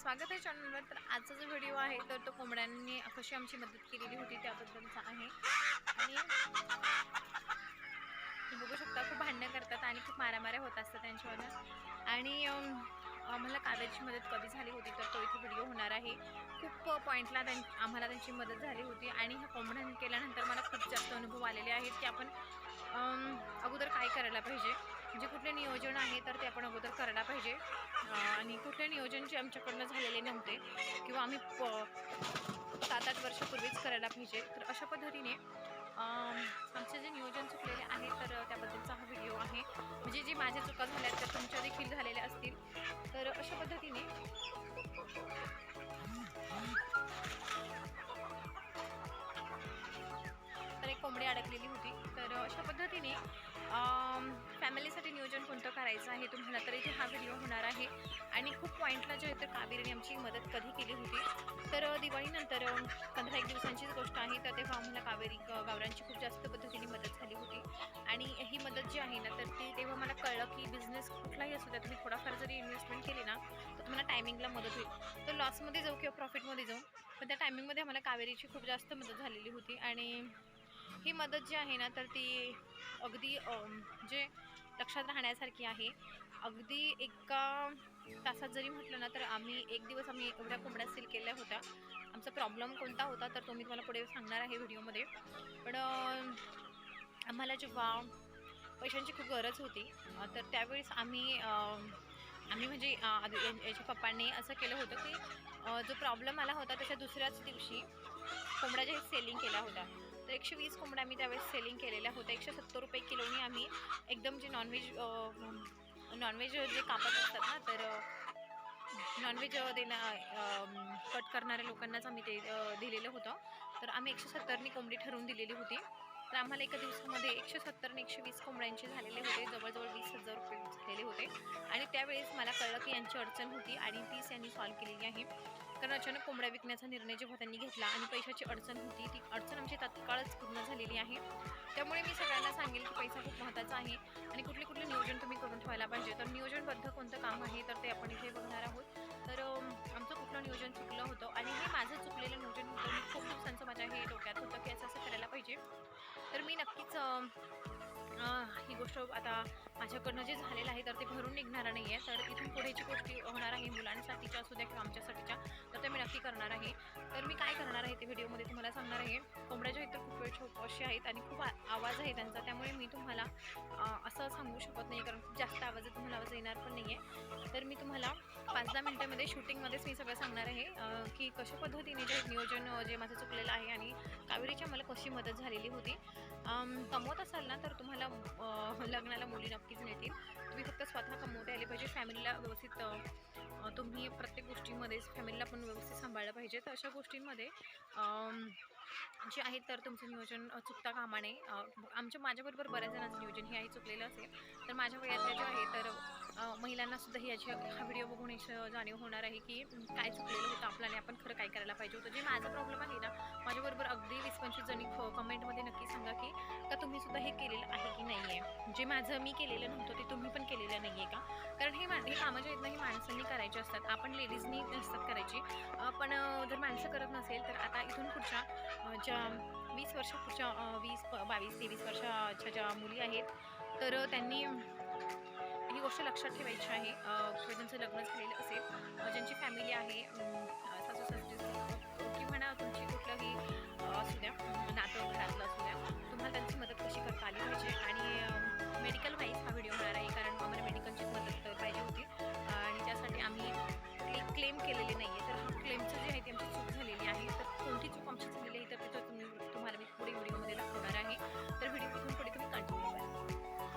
स्वागत आहे चॅनलवर. तर आजचा जो व्हिडिओ आहे तर तो कोंबड्यांनी कशी आमची मदत केलेली होती त्याबद्दलचा आहे. आणि बघू शकता खूप भांडणं करतात आणि खूप मारामाऱ्या होत असतात त्यांच्यावर. आणि आम्हाला काव्याची मदत कधी झाली होती तर तो इथे व्हिडिओ होणार आहे. खूप पॉईंटला त्यां आम्हाला त्यांची मदत झाली होती. आणि ह्या कोंबड्यांनी केल्यानंतर मला खूप जास्त अनुभव आलेले आहेत की आपण अगोदर काय करायला पाहिजे. म्हणजे कुठले नियोजन आहे तर ते आपण अगोदर करायला पाहिजे. आणि कुठले नियोजन जे आमच्याकडनं झालेले नव्हते किंवा आम्ही प सात आठ वर्षापूर्वीच करायला पाहिजे. तर अशा पद्धतीने आमचे जे नियोजन चुकलेले आहे तर त्याबद्दलचा हा व्हिडिओ आहे. म्हणजे जे माझ्या चुका झाल्या त्या तुमच्या देखील झालेल्या असतील. तर अशा पद्धतीने तर एक कोंबडी अडकलेली होती. तर अशा पद्धतीने फॅमिलीसाठी नियोजन कोणतं करायचं आहे तुम्हाला तर इथे हा व्हिडिओ होणार आहे. आणि खूप पॉईंटला जे आहे तर कावेरीने आमची मदत कधी केली होती. तर दिवाळीनंतर पंधरा एक दिवसांचीच गोष्ट आहे. तर तेव्हा आम्हाला कावेरी गावरांची खूप जास्त पद्धतीने मदत झाली होती. आणि ही मदत जी आहे ना तर ती तेव्हा मला कळलं की बिझनेस कुठलाही असू द्या तुम्ही थोडाफार जरी इन्व्हेस्टमेंट केली ना तर तुम्हाला टायमिंगला मदत होईल. तर लॉसमध्ये जाऊ किंवा प्रॉफिटमध्ये जाऊ पण त्या टायमिंगमध्ये आम्हाला कावेरीची खूप जास्त मदत झालेली होती. आणि ही मदत जी आहे ना तर ती अगदी जे लक्षात राहण्यासारखी आहे. अगदी एका तासात जरी म्हटलं ना तर आम्ही एक दिवस आम्ही एवढ्या कोंबड्या सील केल्या होत्या. आमचा प्रॉब्लेम कोणता होता तर तो मी तुम्हाला पुढे सांगणार आहे व्हिडिओमध्ये. पण आम्हाला जेव्हा पैशांची खूप गरज होती तर त्यावेळेस आम्ही आम्ही म्हणजे या- याच्या पप्पांनी असं केलं होतं की जो प्रॉब्लेम आला होता त्याच्या दुसऱ्याच दिवशी कोंबड्या ज्या सेलिंग केल्या होत्या. तर एकशे वीस कोंबड्या आम्ही त्यावेळेस सेलिंग केलेल्या होत्या. एकशे सत्तर रुपये किलोनी आम्ही एकदम जे नॉनव्हेज नॉनव्हेज जे कापत असतात ना तर नॉनव्हेज देणं कट करणाऱ्या लोकांनाच आम्ही ते दिलेलं होतं. तर आम्ही एकशे सत्तरनी कोंबडी ठरवून दिलेली होती. तर आम्हाला एका दिवसामध्ये एकशे सत्तर आणि एकशे वीस कोंबड्यांचे झालेले होते. जवळजवळ वीस हजार रुपये झालेले होते. आणि त्यावेळेस मला कळलं की यांची अडचण होती आणि तीच यांनी सॉल्व्ह केलेली आहे. कारण अचानक कोंबड्या विकण्याचा निर्णय जेव्हा त्यांनी घेतला आणि पैशाची अडचण होती ती अडचण आमची तात्काळच पूर्ण झालेली आहे. त्यामुळे मी सगळ्यांना सांगेल की पैसा खूप महत्त्वाचा आहे आणि कुठले कुठले नियोजन तुम्ही करून ठेवायला पाहिजे. तर नियोजनबद्ध कोणतं काम आहे तर ते आपण इथे बघणार आहोत. तर आमचं कुठलं नियोजन चुकलं होतं आणि हे माझं चुकलेलं म्हणजे नियोजन मी खूप दिवसांचं माझ्या हे डोक्यात होतं की असं असं करायला पाहिजे. तर मी नक्कीच ही गोष्ट आता माझ्याकडनं जे झालेलं आहे तर ते भरून निघणार नाही आहे तर इथून पुढेची गोष्टी होणार आहे मुलांसाठीच्या असू द्या किंवा आमच्यासाठीच्या तर ते मी नक्की करणार आहे. तर मी काय करणार आहे ते व्हिडिओमध्ये तुम्हाला सांगणार आहे खूप आहेत आणि खूप आ- आवाज आहे त्यांचा. त्यामुळे मी तुम्हाला असं सांगू शकत नाही कारण खूप जास्त आवाज आहे तुम्हाला आवाज येणार पण नाही आहे तर मी तुम्हाला पाच दहा मिनटामध्ये शूटिंगमध्येच मी सगळं सांगणार आहे की कशा पद्धतीने जे नियोजन जे माझं चुकलेलं आहे आणि कावेरीची मला कशी मदत झालेली होती. कमवत असाल ना तर तुम्हाला लग्नाला मुली नक्कीच मिळतील. तुम्ही फक्त स्वतः कमवता आले पाहिजे फॅमिलीला व्यवस्थित तुम्ही प्रत्येक गोष्टीमध्येच फॅमिलीला पण व्यवस्थित सांभाळलं पाहिजे. तर अशा गोष्टींमध्ये जे आहे तर तुमचं नियोजन चुकता कामा नये. आमच्या माझ्याबरोबर बऱ्याच जणांचं नियोजन हे आहे चुकलेलं असेल तर माझ्या वयातल्या जे आहे तर महिलांना सुद्धा ही याची हा व्हिडिओ बघून याची जाणीव होणार आहे की काय चुकलेलं होतं. आपल्याने आपण खरं काय करायला पाहिजे होतं. जे माझा प्रॉब्लेम आहे ना माझ्याबरोबर अगदी वीस पंचवीस जणी कमेंटमध्ये नक्की सांगा की का तुम्ही सुद्धा हे केलेलं आहे की नाही आहे जे माझं मी केलेलं नव्हतं ते तुम्ही पण केलेलं नाही आहे का? कारण हे मा हे कामं जे आहेत ना ही माणसांनी करायची असतात. आपण लेडीजनी नसतात करायची. पण जर माणसं करत नसेल तर आता इथून पुढच्या ज्या वीस वर्षा पुढच्या वीस प- बावीस तेवीस वर्षाच्या ज्या मुली आहेत तर त्यांनी गोष्ट लक्षात ठेवायची आहे. ज्यांचं लग्न झालेलं असेल ज्यांची फॅमिली आहे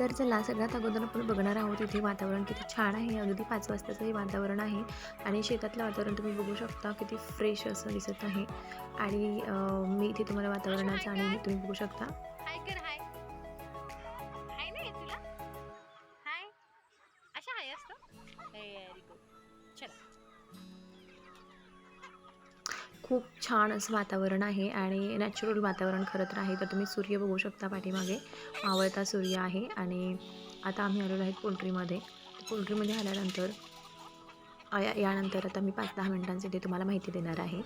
तर चला सगळ्यात अगोदर आपण बघणार आहोत इथे वातावरण किती छान आहे. अगदी पाच वाजताचं हे वातावरण आहे. आणि शेतातलं वातावरण तुम्ही बघू शकता किती फ्रेश असं दिसत आहे. आणि मी इथे तुम्हाला वातावरणाचं आणि हे तुम्ही बघू शकता. छान असं वातावरण आहे आणि नॅचरल वातावरण खरं तर आहे. तर तुम्ही सूर्य बघू शकता पाठीमागे. मावळता सूर्य आहे आणि आता आम्ही आलेलो आहेत पोल्ट्रीमध्ये. पोल्ट्रीमध्ये आल्यानंतर या यानंतर आता मी पाच दहा मिनटांसाठी तुम्हाला माहिती देणार आहे.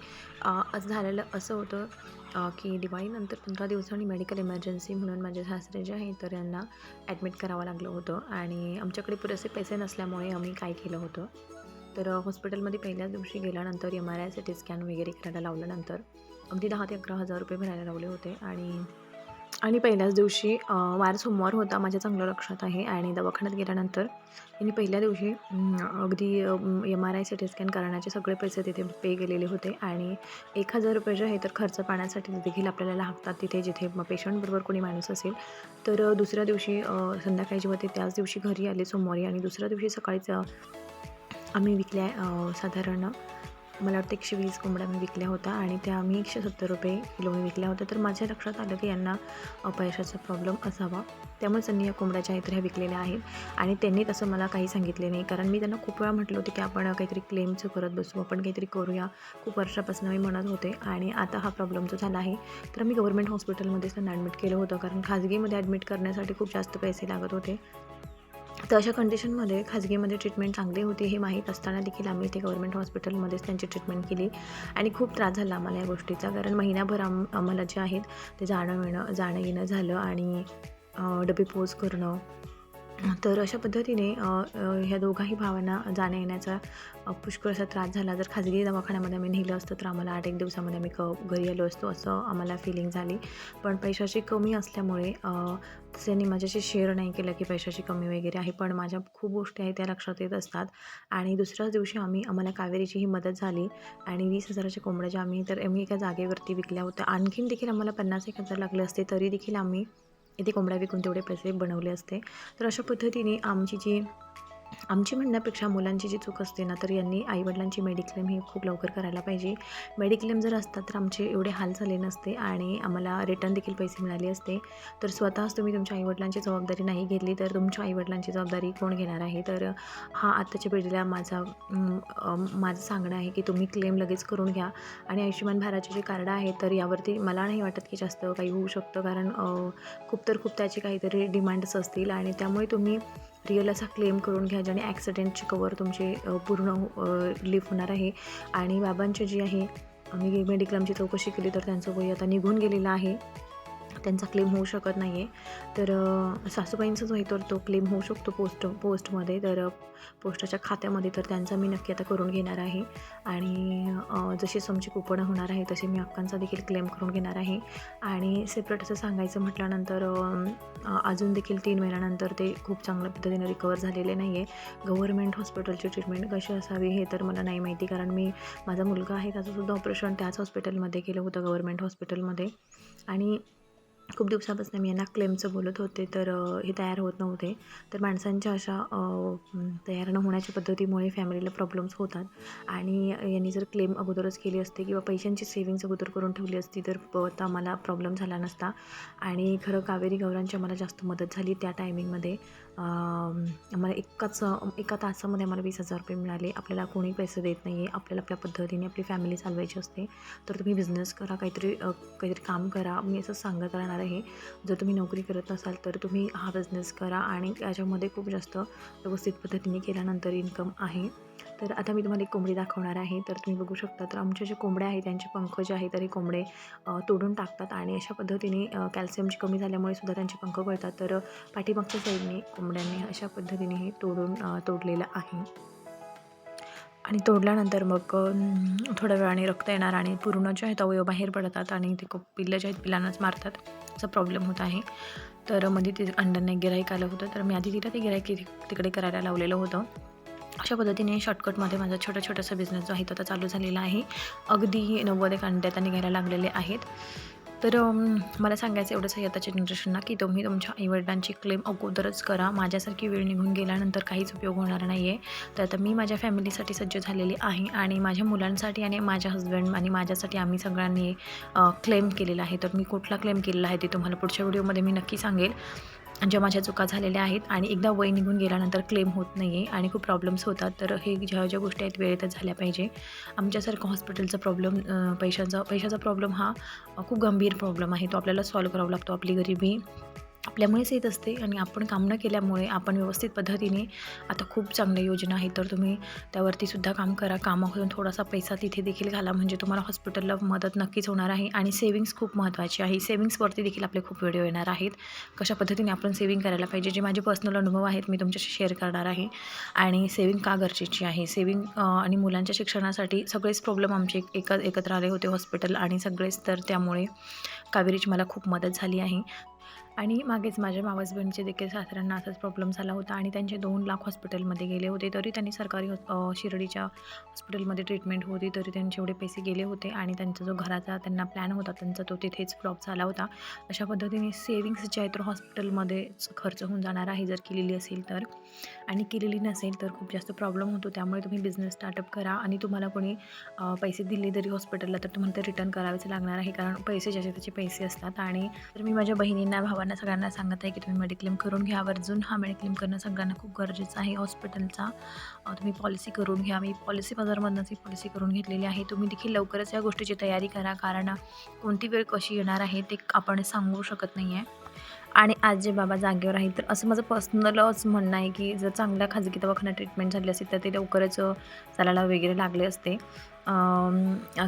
असं झालेलं असं होतं की दिवाळीनंतर पंधरा दिवसांनी मेडिकल इमर्जन्सी म्हणून माझे सासरे जे आहे तर यांना ॲडमिट करावं लागलं होतं. आणि आमच्याकडे पुरेसे पैसे नसल्यामुळे आम्ही काय केलं होतं? तर हॉस्पिटलमध्ये पहिल्याच दिवशी गेल्यानंतर M R I C T scan वगैरे करायला लावल्यानंतर अगदी दहा ते अकरा हजार रुपये भरायला लावले होते. आणि आणि पहिल्याच दिवशी वार सोमवार होता माझ्या चांगलं लक्षात आहे. आणि दवाखान्यात गेल्यानंतर त्यांनी पहिल्या दिवशी अगदी M R I C T scan करण्याचे सगळे पैसे तिथे पे केलेले होते. आणि एक हजार रुपये जे आहे तर खर्च पाण्यासाठी देखील आपल्याला लागतात तिथे जिथे पेशंटबरोबर कोणी माणूस असेल. तर दुसऱ्या दिवशी संध्याकाळी जेव्हा ते त्याच दिवशी घरी आले सोमवारी आणि दुसऱ्या दिवशी सकाळीच आम्ही विकल्या साधारण मला वाटतं एकशे वीस कोंबड्या मी विकल्या होत्या आणि त्या आम्ही एकशे सत्तर रुपये किलोने विकल्या होत्या. तर माझ्या लक्षात आलं की यांना पैशाचा प्रॉब्लेम असावा. त्यामुळे त्यांनी या कोंबड्याच्या इतर ह्या विकलेल्या आहेत. आणि त्यांनी तसं मला काही सांगितले नाही. कारण मी त्यांना खूप वेळा म्हटलं होतं की आपण काहीतरी क्लेमचं करत बसू. आपण काहीतरी करूया. खूप वर्षापासून मी म्हणत होते आणि आता हा प्रॉब्लेम जो झाला आहे तर मी गव्हर्मेंट हॉस्पिटलमध्येच त्यांना ॲडमिट केलं होतं. कारण खाजगीमध्ये ॲडमिट करण्यासाठी खूप जास्त पैसे लागत होते. तर अशा कंडिशनमध्ये खाजगीमध्ये ट्रीटमेंट चांगली होती हे माहीत असताना देखील आम्ही ते गव्हर्मेंट हॉस्पिटलमध्येच त्यांची ट्रीटमेंट केली. आणि खूप त्रास झाला आम्हाला या गोष्टीचा. कारण महिनाभर आम आम्हाला जे आहेत ते जाणं येणं जाणं येणं झालं आणि डबे पोच करणं तर अशा पद्धतीने ह्या दोघाही भावांना जाण्या येण्याचा पुष्कळ असा त्रास झाला. जर खाजगी दवाखान्यामध्ये आम्ही नेलं असतं तर आम्हाला आठ एक दिवसामध्ये आम्ही क घरी आलो असतो असं आम्हाला फिलिंग झाली. पण पैशाची कमी असल्यामुळे त्यांनी माझ्याशी शेअर नाही केलं की पैशाची कमी वगैरे आहे. पण माझ्या खूप गोष्टी आहेत त्या लक्षात येत असतात. आणि दुसऱ्याच दिवशी आम्ही आम्हाला कावेरीची ही मदत झाली आणि वीस हजाराच्या कोंबड्या ज्या आम्ही तर आम्ही एका जागेवरती विकल्या होत्या. आणखीन देखील आम्हाला पन्नास एक हजार लागले असते तरी देखील आम्ही इथे कोंबड्या विकून तेवढे पैसे बनवले असते. तर अशा पद्धतीने आमची जी आमची म्हणण्यापेक्षा मुलांची जी चूक असते ना तर यांनी आईवडिलांची मेडिक्लेम ही खूप लवकर करायला पाहिजे. मेडिक्लेम जर असतात तर आमचे एवढे हाल झाले नसते आणि आम्हाला रिटर्न देखील पैसे मिळाले असते. तर स्वतःच तुम्ही तुमच्या आईवडिलांची जबाबदारी नाही घेतली तर तुमच्या आईवडिलांची जबाबदारी कोण घेणार आहे? तर हा आत्ताच्या पिढीला माझा माझं सांगणं आहे की तुम्ही क्लेम लगेच करून घ्या. आणि आयुष्यमान भारतचे जे कार्ड आहे तर यावरती मला नाही वाटत की जास्त काही होऊ शकतं कारण खूप तर खूप त्याचे काहीतरी डिमांड्स असतील आणि त्यामुळे तुम्ही रिअल असा क्लेम करून घ्या ज्याने ॲक्सिडेंटची कवर तुमचे पूर्ण लिफ होणार आहे. आणि बाबांचे जे आहे मी मेडिक्लेमची चौकशी केली तर त्यांचं वय आता निघून गेलेलं आहे. त्यांचा क्लेम होऊ शकत नाही आहे तर सासूबाईंचा जो आहे तर तो क्लेम होऊ शकतो पोस्ट पोस्टमध्ये तर पोस्टाच्या खात्यामध्ये तर त्यांचा मी नक्की आता करून घेणार आहे. आणि जशी समची कुपणं होणार आहे तसे मी अक्कांचा देखील क्लेम करून घेणार आहे. आणि सेपरेट असं सांगायचं म्हटल्यानंतर अजून देखील तीन महिन्यानंतर ते खूप चांगल्या पद्धतीने रिकवर झालेले नाही आहे गव्हर्मेंट हॉस्पिटलची ट्रीटमेंट कशी असावी हे तर मला नाही माहिती. कारण मी माझा मुलगा आहे त्याचंसुद्धा ऑपरेशन त्याच हॉस्पिटलमध्ये केलं होतं गव्हर्मेंट हॉस्पिटलमध्ये आणि खूप दिवसापासून मी यांना क्लेमचं बोलत होते तर हे तयार होत नव्हते. तर माणसांच्या अशा तयार न होण्याच्या पद्धतीमुळे फॅमिलीला प्रॉब्लेम्स होतात. आणि यांनी जर क्लेम अगोदरच केली असते किंवा पैशांची सेविंग्स अगोदर करून ठेवली असती तर आता मला प्रॉब्लेम झाला नसता. आणि खरं कावेरी गौरांची आम्हाला जास्त मदत झाली त्या टायमिंगमध्ये आम्हाला एकाच एका तासामध्ये आम्हाला वीस हजार रुपये मिळाले. आपल्याला कोणी पैसे देत नाही आहे आपल्याला आपल्या पद्धतीने आपली फॅमिली चालवायची असते. तर तुम्ही बिझनेस करा काहीतरी काहीतरी काम करा. मी असं सांगत राहणार आहे. जर तुम्ही नोकरी करत नसाल तर तुम्ही हा बिझनेस करा. आणि त्याच्यामध्ये खूप जास्त व्यवस्थित पद्धतीने केल्यानंतर इन्कम आहे. तर आता मी तुम्हाला एक कोंबडी दाखवणार आहे. तर तुम्ही बघू शकता तर आमच्या जे कोंबड्या आहेत त्यांचे पंख जे आहे तर हे कोंबडे तोडून टाकतात आणि अशा पद्धतीने कॅल्शियमची कमी झाल्यामुळे सुद्धा त्यांचे पंख गळतात. तर पाठीमागच्या साईडने कोंबड्यांनी अशा पद्धतीने हे तोडून तोडलेलं आहे. आणि तोडल्यानंतर मग थोड्या वेळाने रक्त येणार आणि पूर्ण जे आहेत अवयव बाहेर पडतात आणि ते खूप पिल्लं जे आहेत पिल्लांनाच मारतात. असा प्रॉब्लेम होत आहे. तर मध्ये ते अंड्यांना गिराईक आलं होतं. तर मी आधी तिला ते गिराईक तिकडे करायला लावलेलं होतं. अशा पद्धतीने शॉर्टकटमध्ये माझा छोटा छोटासा बिझनेस जो आहे तो आता चालू झालेला आहे. अगदी नव्वद एक अंडे आता निघायला लागलेले आहेत. तर मला सांगायचं एवढंच आहे आताच्या जनरेशनला की तुम्ही तुमच्या आईवडिलांची क्लेम अगोदरच करा. माझ्यासारखी वेळ निघून गेल्यानंतर काहीच उपयोग होणार नाही आहे तर आता मी माझ्या फॅमिलीसाठी सज्ज झालेली आहे आणि माझ्या मुलांसाठी आणि माझ्या हस्बंड आणि माझ्यासाठी आम्ही सगळ्यांनी क्लेम केलेला आहे. तर मी कुठला क्लेम केलेला आहे ते तुम्हाला पुढच्या व्हिडिओमध्ये मी नक्की सांगेल. ज्या माझ्या चुका झालेल्या आहेत आणि एकदा वय निघून गेल्यानंतर क्लेम होत नाही आहे आणि खूप प्रॉब्लेम्स होतात तर हे ज्या ज्या गोष्टी आहेत वेळेतच झाल्या पाहिजे. आमच्यासारखं हॉस्पिटलचा प्रॉब्लेम पैशाचा पैशाचा प्रॉब्लेम हा खूप गंभीर प्रॉब्लेम आहे. तो आपल्याला सॉल्व करावा लागतो आपली गरिबी. आपल्यामुळेच येत असते आणि आपण काम न केल्यामुळे आपण व्यवस्थित पद्धतीने आता खूप चांगल्या योजना आहेत. तर तुम्ही त्यावरती सुद्धा काम करा. कामाकडून थोडासा पैसा तिथे देखील घाला. म्हणजे तुम्हाला हॉस्पिटलला मदत नक्कीच होणार आहे आणि सेविंग्स खूप महत्त्वाची आहे. सेविंग्सवरती देखील आपले खूप व्हिडिओ येणार आहेत. कशा पद्धतीने आपण सेविंग करायला पाहिजे? जे माझे पर्सनल अनुभव आहेत मी तुमच्याशी शेअर करणार आहे. आणि सेविंग का गरजेची आहे? सेविंग आणि मुलांच्या शिक्षणासाठी सगळेच प्रॉब्लेम आमचे एक एक एकत्र आले होते हॉस्पिटल आणि सगळेच. तर त्यामुळे कावेरीची मला खूप मदत झाली आहे. आणि मागेच माझ्या मावस बहिणीचे देखील सासऱ्यांना असाच प्रॉब्लेम झाला होता आणि त्यांचे दोन लाख हॉस्पिटलमध्ये गेले होते तरी त्यांनी सरकारी हॉस- शिर्डीच्या हॉस्पिटलमध्ये ट्रीटमेंट होती तरी त्यांचे एवढे पैसे गेले होते आणि त्यांचा जो घराचा त्यांना प्लॅन होता त्यांचा तो तिथेच फ्लॉप झाला होता. अशा पद्धतीने सेविंग्स जे आहे तर हॉस्पिटलमध्येच खर्च होऊन जाणार आहे जर केलेली असेल तर. आणि केलेली नसेल तर खूप जास्त प्रॉब्लेम होतो त्यामुळे तुम्ही बिझनेस स्टार्टअप करा आणि तुम्हाला कोणी पैसे दिले जरी हॉस्पिटलला तर तुम्हाला ते रिटर्न करावेच लागणार आहे कारण पैसे ज्याचे त्याचे पैसे असतात. आणि तर मी माझ्या बहिणींना भावांना सगळ्यांना सांगत आहे की तुम्ही मेडिक्लेम करून घ्या. आवर्जून हा मेडिक्लेम करणं सगळ्यांना खूप गरजेचं आहे. हॉस्पिटलचा तुम्ही पॉलिसी करून घ्या. मी पॉलिसी बाजारमधनंच ही पॉलिसी करून घेतलेली आहे. तुम्ही देखील लवकरच या गोष्टीची तयारी करा. कारण कोणती वेळ कशी येणार आहे ते आपण सांगू शकत नाही आहे आणि आज जे बाबा जागेवर आहेत तर असं माझं पर्सनलच म्हणणं आहे की जर चांगल्या खाजगी दवाखाना ट्रीटमेंट झाली असेल तर ते लवकरच चालायला वगैरे लागले असते.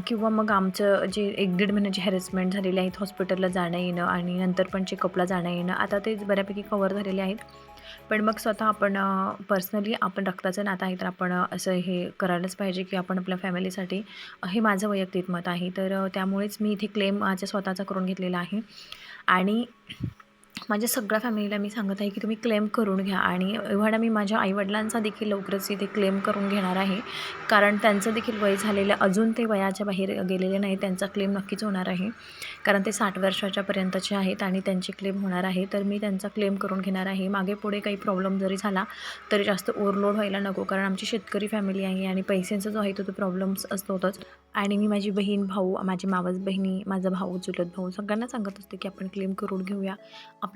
किंवा मग आमचं जे एक दीड महिन्याची हॅरेसमेंट झालेली आहेत हॉस्पिटलला जाणं येणं आणि नंतर पण चेकअपला जाणं येणं आता ते बऱ्यापैकी कवर झालेले आहेत. पण मग स्वतः आपण पर्सनली आपण रक्ताचं नातं आहे तर आपण असं हे करायलाच पाहिजे की आपण आपल्या फॅमिलीसाठी हे माझं वैयक्तिक मत आहे. तर त्यामुळेच मी इथे क्लेम माझ्या स्वतःचा करून घेतलेला आहे. आणि माझ्या सगळ्या फॅमिलीला मी सांगत आहे की तुम्ही क्लेम करून घ्या. आणि एवढा मी माझ्या आईवडिलांचा देखील लवकरच इथे क्लेम करून घेणार आहे. कारण त्यांचं देखील वय झालेलं अजून ते वयाच्या बाहेर गेलेले नाही त्यांचा क्लेम नक्कीच होणार आहे. कारण ते साठ वर्षाच्या पर्यंतचे आहेत आणि त्यांचे क्लेम होणार आहे. तर मी त्यांचा क्लेम करून घेणार आहे. मागे पुढे काही प्रॉब्लेम जरी झाला तरी जास्त ओव्हरलोड व्हायला नको. कारण आमची शेतकरी फॅमिली आहे आणि पैशांचा जो आहे तो तो प्रॉब्लेम्स असतोच. आणि मी माझी बहीण भाऊ माझी मावस बहिणी माझा भाऊ चुलत भाऊ सगळ्यांना सांगत असते की आपण क्लेम करून घेऊया.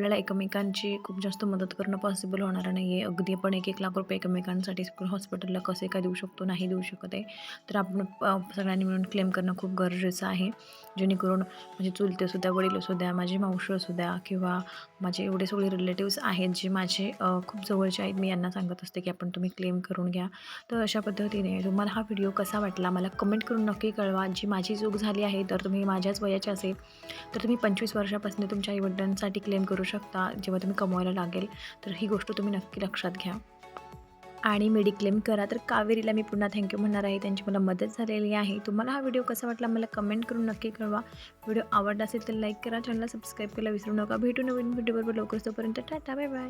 आपल्याला एकमेकांची खूप जास्त मदत करणं पॉसिबल होणार नाही आहे अगदी आपण एक एक लाख रुपये एकमेकांसाठी हॉस्पिटलला कसे काय देऊ शकतो नाही देऊ शकत आहे. तर आपण सगळ्यांनी मिळून क्लेम करणं खूप गरजेचं आहे. जेणेकरून म्हणजे चुलते द्या वडील असू द्या माझी मावशी असू द्या किंवा माझे एवढे सगळे रिलेटिव्स आहेत जे माझे खूप जवळचे आहेत. मी यांना सांगत असते की आपण तुम्ही क्लेम करून घ्या. तर अशा पद्धतीने तुम्हाला हा व्हिडिओ कसा वाटला? मला कमेंट करून नक्की कळवा. जी माझी चूक झाली आहे तर तुम्ही माझ्याच वयाचे असेल तर तुम्ही पंचवीस वर्षापासून तुमच्या आईवडिलांसाठी क्लेम करू शकता जेव्हा तुम्ही कमवायला लागेल तर ही गोष्ट तुम्ही नक्की लक्षात घ्या. आणि मेडिक्लेम करा. तर कावेरीला मी पुन्हा थँक्यू म्हणणार आहे. त्यांची मला मदत झालेली आहे. तुम्हाला हा व्हिडिओ कसा वाटला मला कमेंट करून नक्की कळवा. व्हिडिओ आवडला असेल तर लाईक करा. चॅनलला सबस्क्राईब करायला विसरू नका. भेटू नवीन व्हिडिओबरोबर लवकर तोपर्यंत टाटा बाय बाय